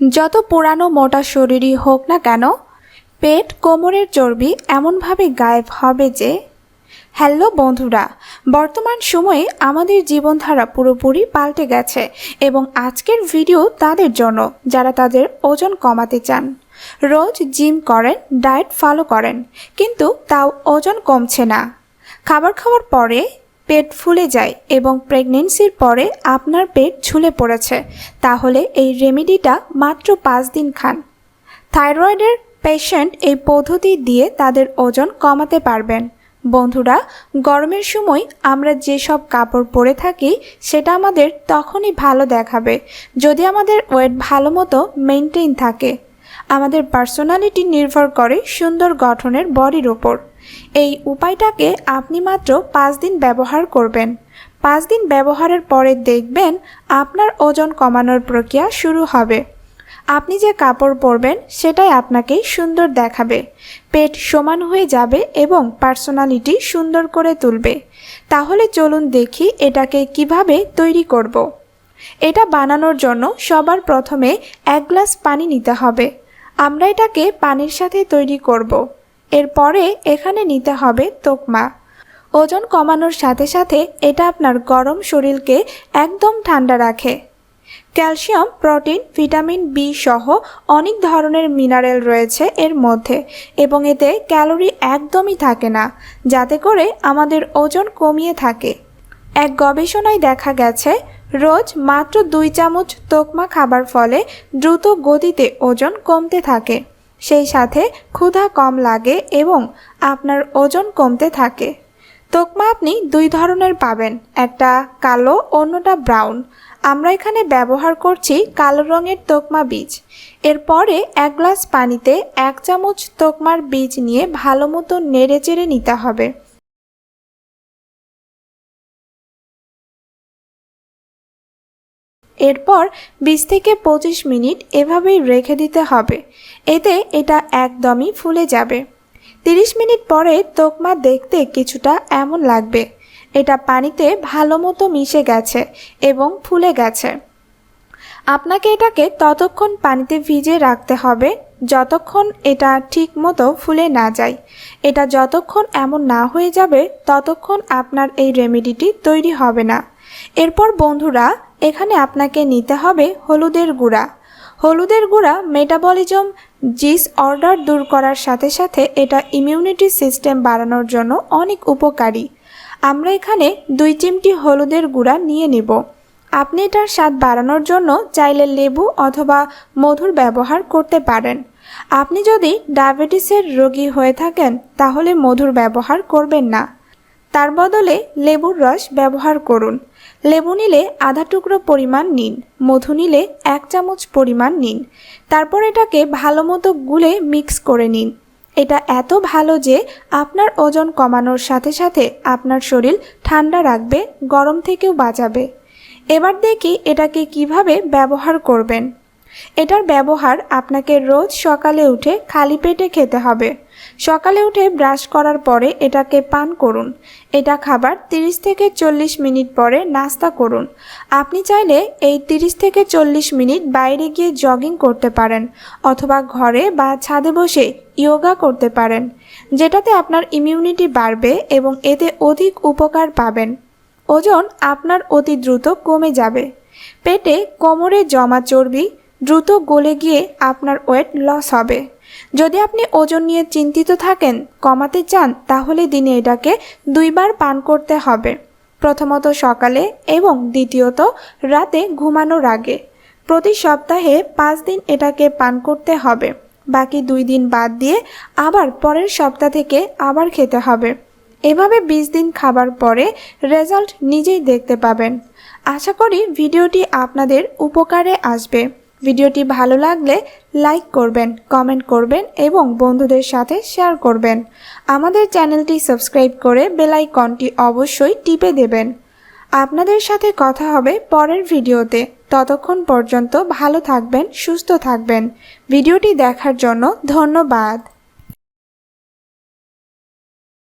যত পুরানো মোটা শরীরই হোক না কেন, পেট কোমরের চর্বি এমনভাবে গায়েব হবে যে, হ্যালো বন্ধুরা, বর্তমান সময়ে আমাদের জীবনধারা পুরোপুরি পাল্টে গেছে এবং আজকের ভিডিও তাদের জন্য, যারা তাদের ওজন কমাতে চান। রোজ জিম করেন, ডায়েট ফলো করেন, কিন্তু তাও ওজন কমছে না। খাবার খাওয়ার পরে পেট ফুলে যায় এবং প্রেগনেন্সির পরে আপনার পেট ঝুলে পড়েছে, তাহলে এই রেমেডিটা মাত্র পাঁচ দিন খান। থাইরয়েডের পেশেন্ট এই পদ্ধতি দিয়ে তাদের ওজন কমাতে পারবেন। বন্ধুরা, গরমের সময় আমরা যেসব কাপড় পরে থাকি, সেটা আমাদের তখনই ভালো দেখাবে, যদি আমাদের ওয়েট ভালো মতো মেনটেন থাকে। আমাদের পার্সোনালিটি নির্ভর করে সুন্দর গঠনের বডির ওপর। এই উপায়টাকে আপনি মাত্র পাঁচ দিন ব্যবহার করবেন। পাঁচ দিন ব্যবহারের পরে দেখবেন আপনার ওজন কমানোর প্রক্রিয়া শুরু হবে। আপনি যে কাপড় পরবেন, সেটাই আপনাকে সুন্দর দেখাবে। পেট সমান হয়ে যাবে এবং পার্সোনালিটি সুন্দর করে তুলবে। তাহলে চলুন দেখি এটাকে কীভাবে তৈরি করব। এটা বানানোর জন্য সবার প্রথমে এক গ্লাস পানি নিতে হবে। আমরা এটাকে পানির সাথে তৈরি করব। এরপরে এখানে নিতে হবে তোকমা। ওজন কমানোর সাথে সাথে এটা আপনার গরম শরীরকে একদম ঠান্ডা রাখে। ক্যালসিয়াম, প্রোটিন, ভিটামিন বি সহ অনেক ধরনের মিনারেল রয়েছে এর মধ্যে এবং এতে ক্যালোরি একদমই থাকে না, যাতে করে আমাদের ওজন কমিয়ে থাকে। এক গবেষণায় দেখা গেছে, রোজ মাত্র দুই চামচ তোকমা খাবার ফলে দ্রুত গতিতে ওজন কমতে থাকে। সেই সাথে ক্ষুধা কম লাগে এবং আপনার ওজন কমতে থাকে। তোকমা আপনি দুই ধরনের পাবেন, একটা কালো, অন্যটা ব্রাউন। আমরা এখানে ব্যবহার করছি কালো রঙের তোকমা বীজ। এরপরে এক গ্লাস পানিতে এক চামচ তোকমার বীজ নিয়ে ভালো মতো নেড়ে চেড়ে নিতে হবে। এরপর বিশ থেকে পঁচিশ মিনিট এভাবেই রেখে দিতে হবে। এতে এটা একদমই ফুলে যাবে। তিরিশ মিনিট পরে তোকমা দেখতে কিছুটা এমন লাগবে। এটা পানিতে ভালো মতো মিশে গেছে এবং ফুলে গেছে। আপনাকে এটাকে ততক্ষণ পানিতে ভিজিয়ে রাখতে হবে যতক্ষণ এটা ঠিক মতো ফুলে না যায়। এটা যতক্ষণ এমন না হয়ে যাবে ততক্ষণ আপনার এই রেমেডিটি তৈরি হবে না। এরপর বন্ধুরা এখানে আপনাকে নিতে হবে হলুদের গুঁড়া। হলুদের গুঁড়া মেটাবলিজম জিস অর্ডার দূর করার সাথে সাথে এটা ইমিউনিটি সিস্টেম বাড়ানোর জন্য অনেক উপকারী। আমরা এখানে দুই চিমটি হলুদের গুঁড়া নিয়ে নিব। আপনি এটার স্বাদ বাড়ানোর জন্য চাইলে লেবু অথবা মধুর ব্যবহার করতে পারেন। আপনি যদি ডায়াবেটিসের রোগী হয়ে থাকেন, তাহলে মধুর ব্যবহার করবেন না। তার বদলে লেবুর রস ব্যবহার করুন। লেবু নিলে আধা টুকরো পরিমাণ নিন, মধু নিলে এক চামচ পরিমাণ নিন। তারপর এটাকে ভালো মতো গুলে মিক্স করে নিন। এটা এত ভালো যে আপনার ওজন কমানোর সাথে সাথে আপনার শরীর ঠান্ডা রাখবে, গরম থেকেও বাঁচাবে। এবার দেখি এটাকে কীভাবে ব্যবহার করবেন। এটার ব্যবহার আপনাকে রোজ সকালে উঠে খালি পেটে খেতে হবে। সকালে উঠে ব্রাশ করার পরে এটাকে পান করুন। এটা খাবার 30 থেকে চল্লিশ মিনিট পরে নাস্তা করুন। আপনি চাইলে এই 30 থেকে চল্লিশ মিনিট বাইরে গিয়ে জগিং করতে পারেন অথবা ঘরে বা ছাদে বসে ইয়োগা করতে পারেন, যেটাতে আপনার ইমিউনিটি বাড়বে এবং এতে অধিক উপকার পাবেন। ওজন আপনার অতি দ্রুত কমে যাবে। পেটে কোমরে জমা চর্বি দ্রুত গলে গিয়ে আপনার ওয়েট লস হবে। যদি আপনি ওজন নিয়ে চিন্তিত থাকেন, কমাতে চান, তাহলে দিনে এটাকে দুইবার পান করতে হবে। প্রথমত সকালে এবং দ্বিতীয়ত রাতে ঘুমানোর আগে। প্রতি সপ্তাহে পাঁচ দিন এটাকে পান করতে হবে। বাকি দুই দিন বাদ দিয়ে আবার পরের সপ্তাহ থেকে আবার খেতে হবে। এভাবে বিশ দিন খাবার পরে রেজাল্ট নিজেই দেখতে পাবেন। আশা করি ভিডিওটি আপনাদের উপকারে আসবে। ভিডিওটি ভালো লাগলে লাইক করবেন, কমেন্ট করবেন এবং বন্ধুদের সাথে শেয়ার করবেন। আমাদের চ্যানেলটি সাবস্ক্রাইব করে বেলাইকনটি অবশ্যই টিপে দেবেন। আপনাদের সাথে কথা হবে পরের ভিডিওতে। ততক্ষণ পর্যন্ত ভালো থাকবেন, সুস্থ থাকবেন। ভিডিওটি দেখার জন্য ধন্যবাদ।